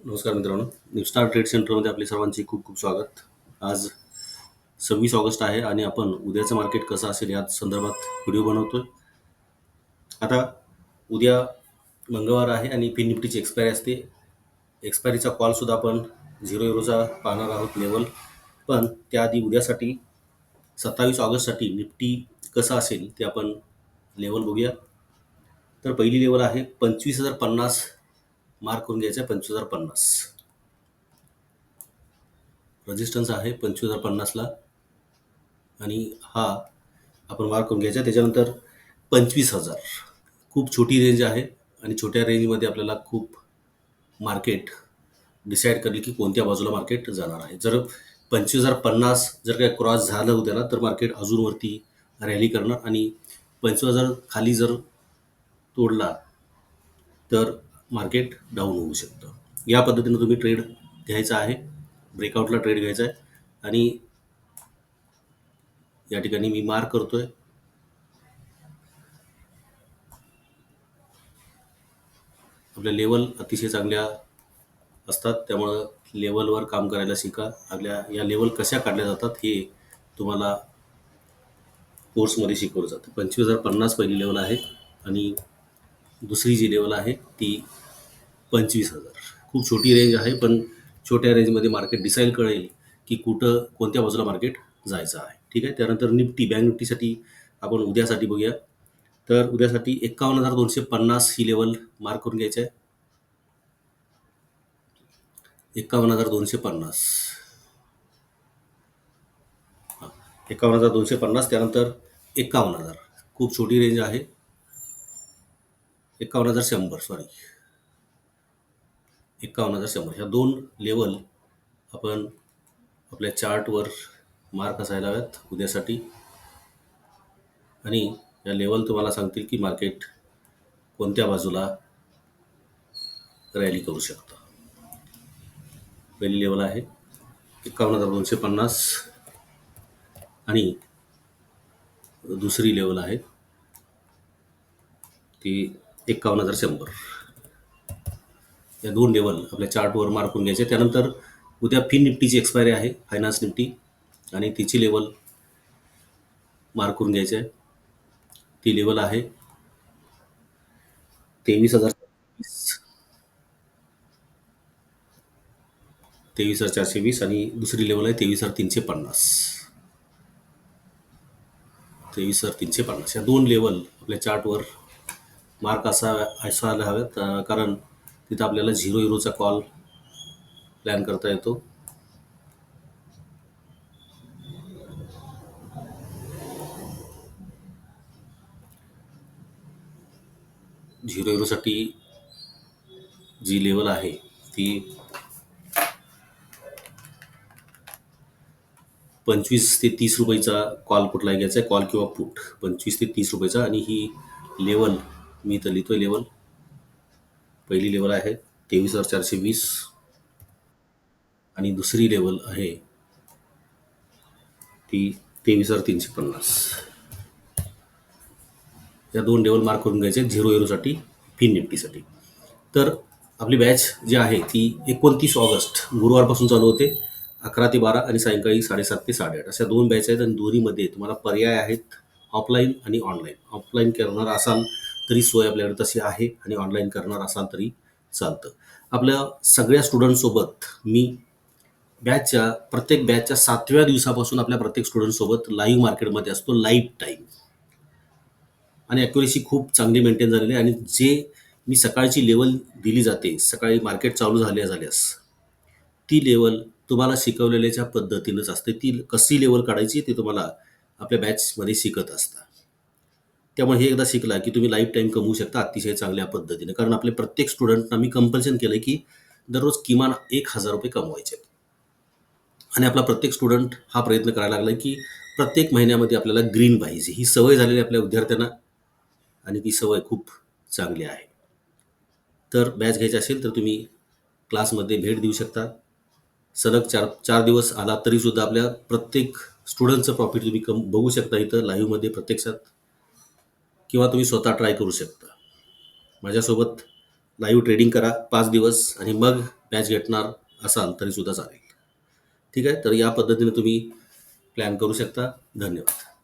नमस्कार मित्रांनो. निफ्स्टार ट्रेड सेंटरमध्ये आपले सर्वांचे खूप खूप स्वागत. आज सव्वीस ऑगस्ट आहे आणि आपण उद्याचं मार्केट कसं असेल या संदर्भात व्हिडिओ बनवतोय. आता उद्या मंगळवार आहे आणि फिन निफ्टीची एक्सपायरी असते. एक्सपायरीचा कॉलसुद्धा आपण झिरो झिरोचा पाहणार आहोत लेवल पण त्याआधी उद्यासाठी सत्तावीस ऑगस्टसाठी निफ्टी कसं असेल ते आपण लेवल बघूया. तर पहिली लेवल आहे पंचवीस हजार पन्नास मार्क करून घ्यायचं आहे पंचवीस हजार पन्नास. रेजिस्टन्स आहे पंचवीस हजार पन्नासला. आणि हा आपण मार्क करून घ्यायचा आहे. त्याच्यानंतर पंचवीस हजार. खूप छोटी रेंज आहे आणि छोट्या रेंजमध्ये आपल्याला खूप मार्केट डिसाईड करेल की कोणत्या बाजूला मार्केट जाणार आहे. जर पंचवीस हजार पन्नास जर काय क्रॉस झालं उद्याला तर मार्केट अजूनवरती रॅली करणार. आणि पंचवीस हजार खाली जर तोडला तर मार्केट डाऊन होऊ शकतं. या पद्धतीनं तुम्ही ट्रेड घ्यायचा आहे ब्रेकआउटला ट्रेड घ्यायचा आहे आणि या ठिकाणी मी मार्क करतोय. आपल्या लेवल अतिशय चांगल्या असतात त्यामुळं लेवलवर काम करायला शिका. आपल्या या लेवल कशा काढल्या जातात हे तुम्हाला कोर्समध्ये शिकवलं जातं. पंचवीस हजार पन्नास पहिली लेवल आहे आणि दुसरी जी लेवल आहे ती पंचवीस हजार. खूप छोटी रेंज आहे पण छोट्या रेंजमध्ये मार्केट डिसाईड कळेल की कुठं कोणत्या बाजूला मार्केट जायचं आहे. ठीक आहे? त्यानंतर निफ्टी बँक निफ्टीसाठी आपण उद्यासाठी बघूया. तर उद्यासाठी एकावन्न हजार दोनशे पन्नास ही लेवल मार्क करून घ्यायचं आहे. एकावन्न हजार दोनशे पन्नास. हां एकावन्न हजार दोनशे पन्नास त्यानंतर एकावन्न हजार. खूप छोटी रेंज आहे. एकावन्न हजार शंभर सॉरी एकावन्न हजार शंभर. ह्या दोन लेवल आपण आपल्या चार्टवर मार्क असायला हव्यात उद्यासाठी. आणि या लेवल तुम्हाला सांगतील की मार्केट कोणत्या बाजूला रॅली करू शकतं. पहिली लेवल आहे एकावन्न हजार दोनशे पन्नास. आणि दुसरी लेवल आहे ती एकावन्न हजार शंभर. या दोन लेवल आपल्या चार्टवर मार्क करून घ्यायचे. त्यानंतर उद्या फिन निफ्टीची एक्सपायरी आहे फायनान्स निफ्टी. आणि तिची लेवल मार्क करून घ्यायची. आहे ती लेवल आहे तेवीस हजार तेवीस हजार चारशे वीस आणि दुसरी लेवल आहे तेवीस हजार तीनशे पन्नास. तेवीस हजार तीनशे पन्नास. या दोन लेवल आपल्या चार्टवर मार्क असा असायला हव्यात कारण तिथं आपल्याला झिरो हिरोचा कॉल प्लॅन करता येतो. झिरो हिरोसाठी जी लेवल आहे ती पंचवीस ते तीस रुपयाचा कॉल कुठलाही घ्यायचा आहे कॉल किंवा पुट पंचवीस ते तीस रुपयाचा आणि ही लेवल मी इथं लिहितोय लेवल पहिली लेवल आहे तेवीस हजार चारशे वीस. आणि दुसरी लेवल आहे ती तेवीस हजार तीनशे पन्नास. या दोन लेवल मार्क करून घ्यायचे झिरो झिरोसाठी फिन निफ्टीसाठी तर आपली बॅच जी आहे ती एकोणतीस ऑगस्ट गुरुवारपासून चालू होते अकरा ते बारा आणि सायंकाळी साडेसात ते साडेआठ. अशा दोन बॅच आहेत आणि दोन्हीमध्ये तुम्हाला पर्याय आहेत ऑफलाईन आणि ऑनलाईन ऑफलाईन करणार असाल तरी सोय आपल्याकडे तशी आहे आणि ऑनलाईन करणार असाल तरी चालतं. आपल्या सगळ्या स्टुडंटसोबत मी बॅचच्या प्रत्येक बॅचच्या सातव्या दिवसापासून आपल्या प्रत्येक स्टुडंटसोबत लाईव्ह मार्केटमध्ये असतो लाईव्ह टाईम आणि ॲक्युरेसी खूप चांगली मेंटेन झालेली आहे आणि जे मी सकाळची लेवल दिली जाते सकाळी मार्केट चालू झाल्या झाल्यास ती लेवल तुम्हाला शिकवलेल्याच्या पद्धतीनंच असते. ती कशी लेवल काढायची ती तुम्हाला आपल्या बॅचमध्ये शिकत असता त्यामुळे हे एकदा शिकला की तुम्ही लाईफ टाईम कमवू शकता अतिशय चांगल्या पद्धतीने. कारण आपले प्रत्येक स्टुडंटना मी कंपल्शन केलं की दररोज किमान एक हजार रुपये कमवायचे आणि आपला प्रत्येक स्टुडंट हा प्रयत्न करायला लागला की प्रत्येक महिन्यामध्ये आपल्याला ग्रीन पाहिजे. ही सवय झालेली आहे आपल्या विद्यार्थ्यांना आणि ती सवय खूप चांगली आहे. तर बॅच घ्यायची असेल तर तुम्ही क्लासमध्ये भेट देऊ शकता. सलग चार चार दिवस आला तरीसुद्धा आपल्या प्रत्येक स्टुडंटचं प्रॉफिट तुम्ही कम बघू शकता इथं लाईव्हमध्ये प्रत्यक्षात. किंवा तुम्ही स्वतः ट्राय करू शकता. माझ्यासोबत लाईव्ह ट्रेडिंग करा पाच दिवस आणि मग मॅच घेतणार असाल तरीसुद्धा चालेल. ठीक आहे? तर या पद्धतीने तुम्ही प्लॅन करू शकता. धन्यवाद.